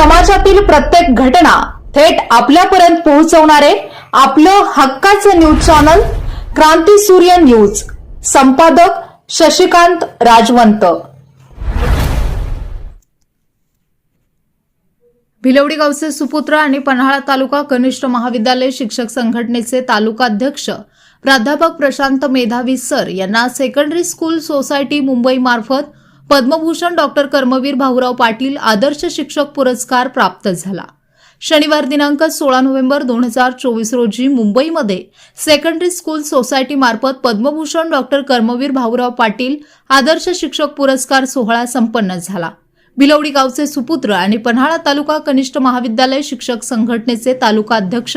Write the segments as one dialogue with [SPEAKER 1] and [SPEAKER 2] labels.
[SPEAKER 1] समाजातील प्रत्येक घटना थेट आपल्यापर्यंत पोहोचवणारे आपलं हक्काचं न्यूज चॅनल क्रांती सूर्य न्यूज. संपादक शशिकांत राजवंत. भिलवडी गावचे सुपुत्र आणि पन्हाळा तालुका कनिष्ठ महाविद्यालय शिक्षक संघटनेचे तालुकाध्यक्ष प्राध्यापक प्रशांत मेधावी सर यांना सेकंडरी स्कूल सोसायटी मुंबई मार्फत पद्मभूषण डॉक्टर कर्मवीर भाऊराव पाटील आदर्श शिक्षक पुरस्कार प्राप्त झाला. शनिवार दिनांक सोळा नोव्हेंबर दोन हजार चोवीस रोजी मुंबईमध्ये सेकंडरी स्कूल सोसायटी मार्फत पद्मभूषण डॉक्टर कर्मवीर भाऊराव पाटील आदर्श शिक्षक पुरस्कार सोहळा संपन्न झाला. बिलवडी गावचे सुपुत्र आणि पन्हाळा तालुका कनिष्ठ महाविद्यालय शिक्षक संघटनेचे तालुका अध्यक्ष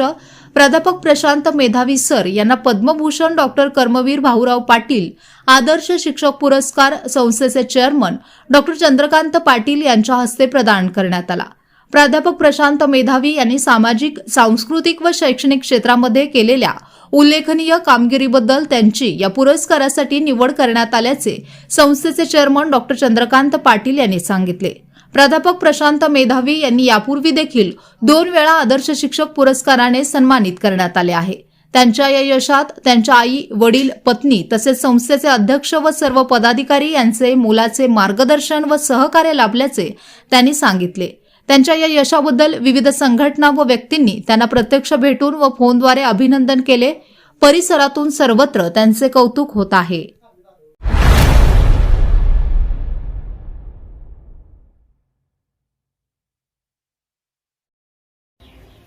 [SPEAKER 1] प्राध्यापक प्रशांत मेधावी सर यांना पद्मभूषण डॉक्टर कर्मवीर भाऊराव पाटील आदर्श शिक्षक पुरस्कार संस्थेचे चेअरमन डॉक्टर चंद्रकांत पाटील यांच्या हस्ते प्रदान करण्यात आला. प्राध्यापक प्रशांत मेधावी यांनी सामाजिक सांस्कृतिक व शैक्षणिक क्षेत्रामध्ये केलेल्या उल्लेखनीय कामगिरीबद्दल त्यांची या पुरस्कारासाठी निवड करण्यात आल्याचे संस्थेचे चेअरमन डॉक्टर चंद्रकांत पाटील यांनी सांगितले. प्राध्यापक प्रशांत मेधावी यांनी यापूर्वी देखील दोन वेळा आदर्श शिक्षक पुरस्काराने सन्मानित करण्यात आले आहे. त्यांच्या या यशात त्यांच्या आई वडील पत्नी तसेच संस्थेचे अध्यक्ष व सर्व पदाधिकारी यांचे मुलाचे मार्गदर्शन व सहकार्य लाभल्याचे त्यांनी सांगितले. त्यांच्या या यशाबद्दल विविध संघटना व व्यक्तींनी त्यांना प्रत्यक्ष भेटून व फोनद्वारे अभिनंदन केले. परिसरातून सर्वत्र त्यांचे कौतुक होत आहे.